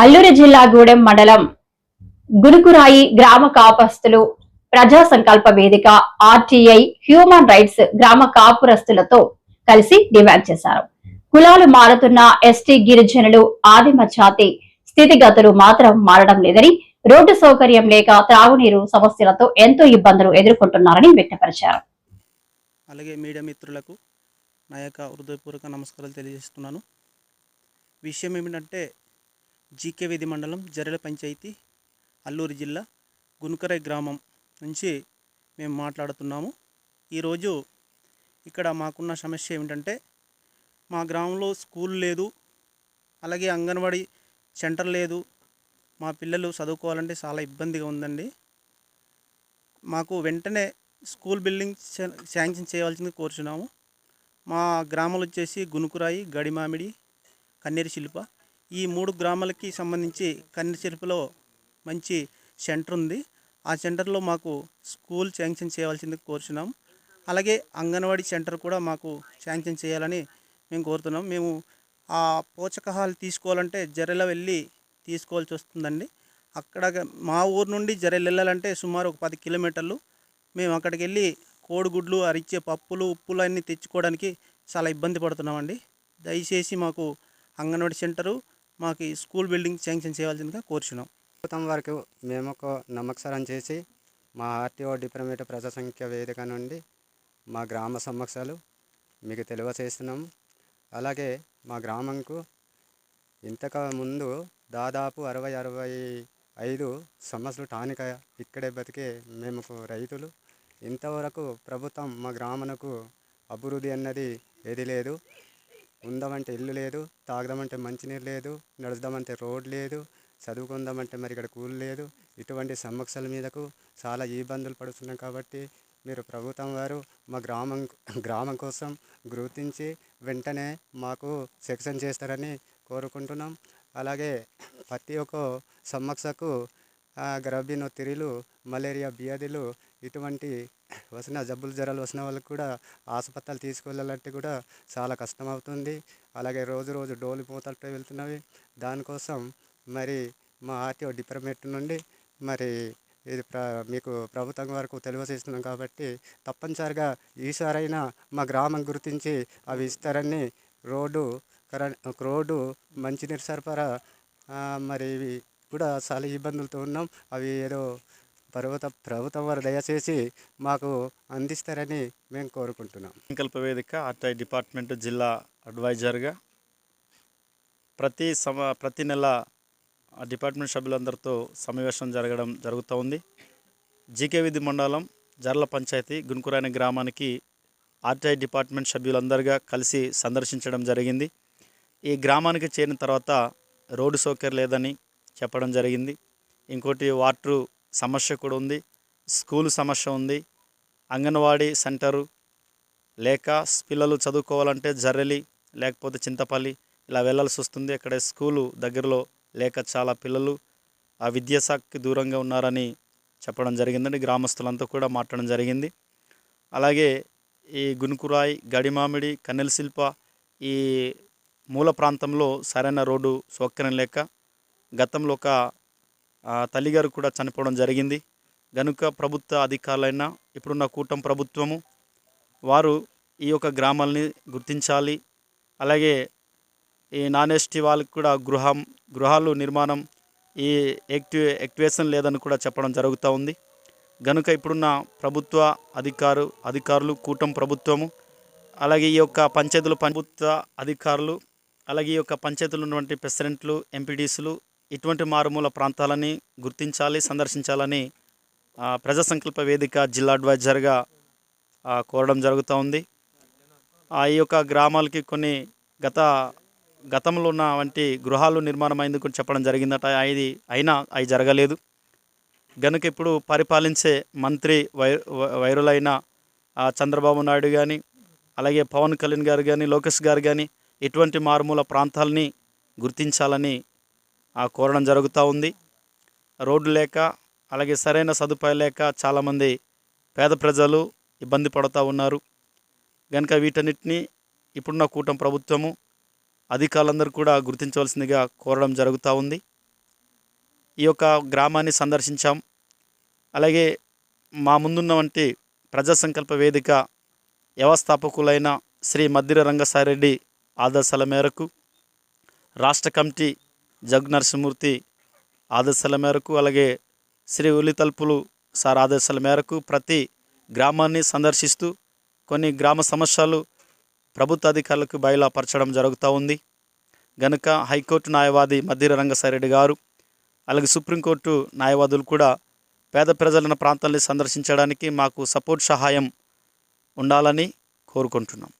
అల్లూరి జిల్లా గూడెం మండలం గురుకురాయి గ్రామ కాపస్తులు ప్రజా సంకల్ప వేదిక ఆర్టీఐ హ్యూమన్ రైట్స్ గ్రామ కాపురస్తులతో కలిసి డిమాండ్ చేశారు. కులాలు మారుతున్న ఎస్టీ గిరిజనులు ఆదిమ జాతి స్థితిగతులు మాత్రం మారడం లేదని రోడ్డు సౌకర్యం లేక త్రాగునీరు సమస్యలతో ఎంతో ఇబ్బందులు ఎదుర్కొంటున్నారని వ్యక్తపరిచారు. అలాగే మీడియా మిత్రులకు నా యొక్క హృదయపూర్వక నమస్కారాలు తెలియజేస్తున్నాను. విషయం ఏమిటంటే జీకే విధి మండలం జరెల పంచాయతీ అల్లూరు జిల్లా గునుకరై గ్రామం నుంచి మేము మాట్లాడుతున్నాము. ఈరోజు ఇక్కడ మాకున్న సమస్య ఏమిటంటే మా గ్రామంలో స్కూల్ లేదు అలాగే అంగన్వాడీ సెంటర్ లేదు మా పిల్లలు చదువుకోవాలంటే చాలా ఇబ్బందిగా ఉందండి. మాకు వెంటనే స్కూల్ బిల్డింగ్ శాంక్షన్ చేయవలసింది కోరుచున్నాము. మా గ్రామాలు వచ్చేసి గునుకురాయి గడిమామిడి కన్నేరు శిల్ప ఈ మూడు గ్రామాలకి సంబంధించి కన్నెచెరుపులో మంచి సెంటర్ ఉంది. ఆ సెంటర్లో మాకు స్కూల్ శాంక్షన్ చేయవలసింది కోరుచున్నాం. అలాగే అంగన్వాడీ సెంటర్ కూడా మాకు శాంక్షన్ చేయాలని మేము కోరుతున్నాం. మేము ఆ పోషకాహాలు తీసుకోవాలంటే జరెల వెళ్ళి తీసుకోవాల్సి వస్తుందండి. అక్కడ మా ఊరు నుండి జరెలు వెళ్ళాలంటే సుమారు ఒక పది కిలోమీటర్లు. మేము అక్కడికి వెళ్ళి కోడిగుడ్లు అరిచే పప్పులు ఉప్పులు అన్నీ తెచ్చుకోవడానికి చాలా ఇబ్బంది పడుతున్నామండి. దయచేసి మాకు అంగన్వాడీ సెంటరు మాకు స్కూల్ బిల్డింగ్ శాంక్షన్ చేయాల్సిందిగా కోరుచున్నాం. ప్రభుత్వం వరకు మేము ఒక నమ్మకసరం చేసి మా ఆర్టీఓ డిపార్ట్మెంట్ ప్రజా సంఖ్య వేదిక నుండి మా గ్రామ సమస్యలు మీకు తెలియచేస్తున్నాము. అలాగే మా గ్రామంకు ఇంతకు ముందు దాదాపు అరవై అరవై ఐదు సమస్యలు టానిక ఇక్కడే బతికే మేము రైతులు. ఇంతవరకు ప్రభుత్వం మా గ్రామనకు అభివృద్ధి అన్నది ఏది లేదు. ఉందామంటే ఇల్లు లేదు తాగదామంటే మంచినీరు లేదు నడుద్దామంటే రోడ్ లేదు చదువుకుందామంటే మరి ఇక్కడ కూలి లేదు ఇటువంటి సమస్యల మీదకు చాలా ఇబ్బందులు పడుతున్నాం కాబట్టి మీరు ప్రభుత్వం వారు మా గ్రామం గ్రామం కోసం గుర్తించి వెంటనే మాకు సెక్షన్ చేస్తారని కోరుకుంటున్నాం. అలాగే ప్రతి ఒక్క సమస్యకు గ్రబ్బిన్ ఒత్తిడిలు మలేరియా వ్యాధులు ఇటువంటి వసిన జబ్బులు జ్వరాలు వచ్చిన వాళ్ళకి కూడా ఆసుపత్రులు తీసుకువెళ్ళాలంటే కూడా చాలా కష్టం అవుతుంది అలాగే రోజు రోజు డోలు మూతలపై వెళ్తున్నవి. దానికోసం మరి మా ఆర్టీఓ డిపార్ట్మెంట్ నుండి మరి ఇది ప్ర మీకు ప్రభుత్వం వరకు తెలియజేస్తున్నాం కాబట్టి తప్పనిసరిగా ఈసారైనా మా గ్రామం గుర్తించి అవి ఇస్తారని రోడ్డు కరెంట్ రోడ్డు మంచినీరు సరఫరా మరి ఇవి కూడా చాలా ఇబ్బందులతో ఉన్నాం. అవి ఏదో పర్వత ప్రభుత్వం వారు దయచేసి మాకు అందిస్తారని మేము కోరుకుంటున్నాం. సంకల్ప వేదిక ఆర్టీఐ డిపార్ట్మెంట్ జిల్లా అడ్వైజర్గా ప్రతి సమ ప్రతి నెల డిపార్ట్మెంట్ సభ్యులందరితో సమావేశం జరగడం జరుగుతూ ఉంది. జీకే విధి మండలం జర్ల పంచాయతీ గుంకురాని గ్రామానికి ఆర్టీఐ డిపార్ట్మెంట్ సభ్యులందరిగా కలిసి సందర్శించడం జరిగింది. ఈ గ్రామానికి చేరిన తర్వాత రోడ్డు సౌకర్యం లేదని చెప్పడం జరిగింది. ఇంకోటి వాటర్ సమస్య కూడా ఉంది. స్కూల్ సమస్య ఉంది. అంగన్వాడీ సెంటరు లేక పిల్లలు చదువుకోవాలంటే జర్రెలి లేకపోతే చింతపల్లి ఇలా వెళ్ళాల్సి వస్తుంది. అక్కడ స్కూలు దగ్గరలో లేక చాలా పిల్లలు ఆ విద్యాశాఖకి దూరంగా ఉన్నారని చెప్పడం జరిగిందండి. గ్రామస్తులంతా కూడా మాట్లాడడం జరిగింది. అలాగే ఈ గునుకురాయి గడిమామిడి కన్నెల శిల్ప ఈ మూల ప్రాంతంలో సరైన రోడ్డు సౌకర్యం లేక గతంలో ఒక తల్లిగారు కూడా చనిపోవడం జరిగింది. గనుక ప్రభుత్వ అధికారులైన ఇప్పుడున్న కూటమి ప్రభుత్వము వారు ఈ యొక్క గ్రామాలని గుర్తించాలి. అలాగే ఈ నాన్ ఎస్టీ వాళ్ళకి కూడా గృహం గృహాలు నిర్మాణం ఈ యాక్టివ్ యాక్టివేషన్ లేదని కూడా చెప్పడం జరుగుతూ ఉంది. గనుక ఇప్పుడున్న ప్రభుత్వ అధికారు అధికారులు కూటమి ప్రభుత్వము అలాగే ఈ యొక్క పంచాయతీలు ప్రభుత్వ అధికారులు అలాగే ఈ యొక్క పంచాయతీలు ఉన్నటువంటి ప్రెసిడెంట్లు ఎంపీడీసీలు ఇటువంటి మారుమూల ప్రాంతాలని గుర్తించాలి సందర్శించాలని ప్రజా సంకల్ప వేదిక జిల్లా అడ్వైజర్గా కోరడం జరుగుతూ ఉంది. ఆ ఈ యొక్క గ్రామాలకి కొన్ని గత గతంలో ఉన్న వంటి గృహాలు నిర్మాణం అయింది కూడా చెప్పడం జరిగిందట. ఇది అయినా అవి జరగలేదు. గనుక ఇప్పుడు పరిపాలించే మంత్రి వై వై- వైరులైన చంద్రబాబు నాయుడు కానీ అలాగే పవన్ కళ్యాణ్ గారు కానీ లోకేష్ గారు కానీ ఇటువంటి మారుమూల ప్రాంతాలని గుర్తించాలని కోరడం జరుగుతూ ఉంది. రోడ్డు లేక అలాగే సరైన సదుపాయం లేక చాలామంది పేద ప్రజలు ఇబ్బంది పడుతూ ఉన్నారు. కనుక వీటన్నిటిని ఇప్పుడున్న కూటమి ప్రభుత్వము అధికారులందరూ కూడా గుర్తించవలసిందిగా కోరడం జరుగుతూ ఉంది. ఈ యొక్క గ్రామాన్ని సందర్శించాం. అలాగే మా ముందున్న వంటి ప్రజా సంకల్ప వేదిక వ్యవస్థాపకులైన శ్రీ మద్దిర రంగసారెడ్డి ఆదర్శాల మేరకు రాష్ట్ర కమిటీ జగ్ నరసింహమూర్తి ఆదర్శాల మేరకు అలాగే శ్రీ ఉలితల్పులు సార్ ఆదేశాల మేరకు ప్రతి గ్రామాన్ని సందర్శిస్తూ కొన్ని గ్రామ సమస్యలు ప్రభుత్వ అధికారులకు బయలుపరచడం జరుగుతూ ఉంది. గనుక హైకోర్టు న్యాయవాది మద్దిర రంగసారెడ్డి గారు అలాగే సుప్రీంకోర్టు న్యాయవాదులు కూడా పేద ప్రజలను ప్రాంతాన్ని సందర్శించడానికి మాకు సపోర్ట్ సహాయం ఉండాలని కోరుకుంటున్నాం.